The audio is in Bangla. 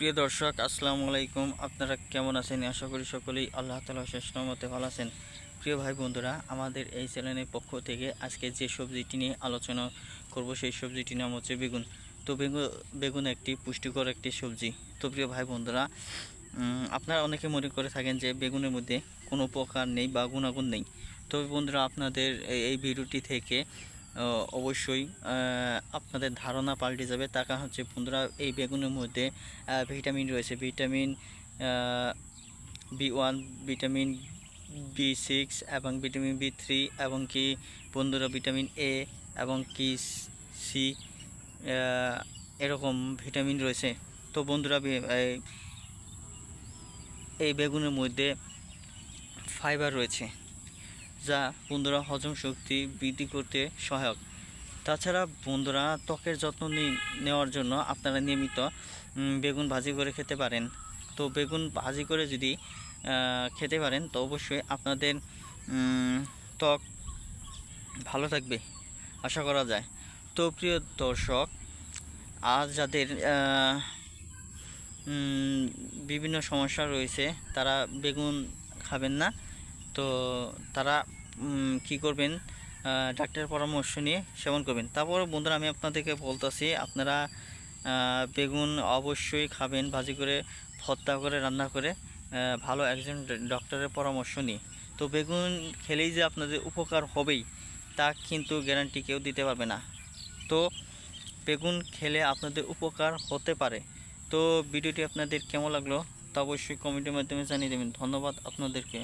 প্রিয় দর্শক, আসসালামু আলাইকুম। আপনারা কেমন আছেন? আশা করি সকলেই আল্লাহ তালা শেষ ভালো আছেন। প্রিয় ভাই বন্ধুরা, আমাদের এই চ্যানেলের পক্ষ থেকে আজকে যে সবজিটি নিয়ে আলোচনা করব, সেই সবজিটির নাম হচ্ছে বেগুন। তো বেগুন বেগুন একটি পুষ্টিকর একটি সবজি। তো প্রিয় ভাই বন্ধুরা আপনারা অনেকে মনে করে থাকেন যে বেগুনের মধ্যে কোনো উপকার নেই বা গুণাগুণ নেই। তবে বন্ধুরা, আপনাদের এই- ভিডিওটি থেকে অবশ্যই আপনাদের ধারণা পাল্টে যাবে। কারণ হচ্ছে, বন্ধুরা, এই বেগুনের মধ্যে ভিটামিন রয়েছে। Vitamin B one, vitamin B six এবং ভিটামিন বি থ্রি এবং কি, বন্ধুরা, ভিটামিন এ এবং কি সি এরকম ভিটামিন রয়েছে। তো বন্ধুরা এই বেগুনের মধ্যে ফাইবার রয়েছে। যা বন্ধুরা হজম শক্তি বৃদ্ধি করতে সহায়ক। তাছাড়া বন্ধুরা ত্বকের যত্ন নেওয়ার জন্য আপনারা নিয়মিত বেগুন ভাজি করে খেতে পারেন। তো বেগুন ভাজি করে যদি খেতে পারেন, তো অবশ্যই আপনাদের ত্বক ভালো থাকবে, আশা করা যায়। তো প্রিয় দর্শক, আজ যাদের বিভিন্ন সমস্যা রয়েছে, তারা বেগুন খাবেন না। তো তারা কি করবেন? ডাক্তারের পরামর্শ নিয়ে সেবন করবেন। তারপর বন্ধুরা, আমি আপনাদেরকে বলতেছি, আপনারা বেগুন অবশ্যই খাবেন, ভাজি করে, ভর্তা করে, রান্না করে ভালো একজন ডক্টরের পরামর্শ নিয়ে। তো বেগুন খেলেই যে আপনাদের উপকার হবেই, তা কিন্তু গ্যারান্টি কেউ দিতে পারবে না। তো বেগুন খেলে আপনাদের উপকার হতে পারে। তো ভিডিওটি আপনাদের কেমন লাগল তা অবশ্যই কমেন্টের মাধ্যমে জানিয়ে দেবেন। ধন্যবাদ আপনাদেরকে।